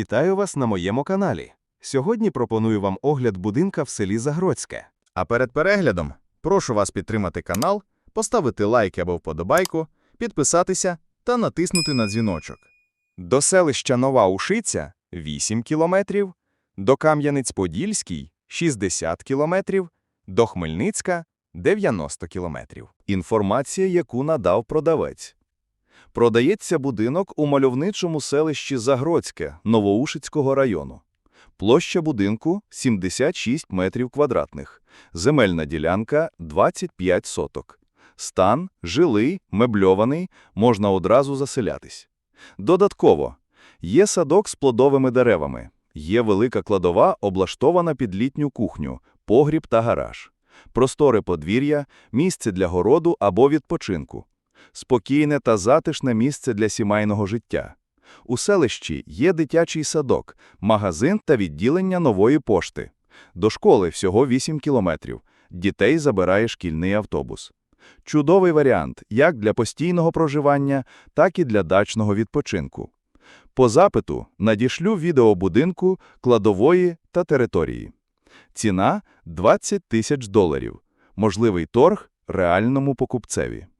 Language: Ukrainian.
Вітаю вас на моєму каналі. Сьогодні пропоную вам огляд будинка в селі Загродське. А перед переглядом прошу вас підтримати канал, поставити лайк або вподобайку, підписатися та натиснути на дзвіночок. До селища Нова Ушиця 8 кілометрів, до Кам'янець-Подільський 60 кілометрів, до Хмельницька 90 кілометрів. Інформація, яку надав продавець. Продається будинок у мальовничому селищі Загродське Новоушицького району. Площа будинку 76 метрів квадратних. Земельна ділянка 25 соток. Стан жилий, мебльований, можна одразу заселятись. Додатково, є садок з плодовими деревами. Є велика кладова, облаштована під літню кухню, погріб та гараж. Просторе подвір'я, місце для городу або відпочинку. Спокійне та затишне місце для сімейного життя. У селищі є дитячий садок, магазин та відділення нової пошти. До школи всього 8 кілометрів. Дітей забирає шкільний автобус. Чудовий варіант як для постійного проживання, так і для дачного відпочинку. По запиту надішлю відео будинку, кладової та території. Ціна – 20 тисяч доларів. Можливий торг реальному покупцеві.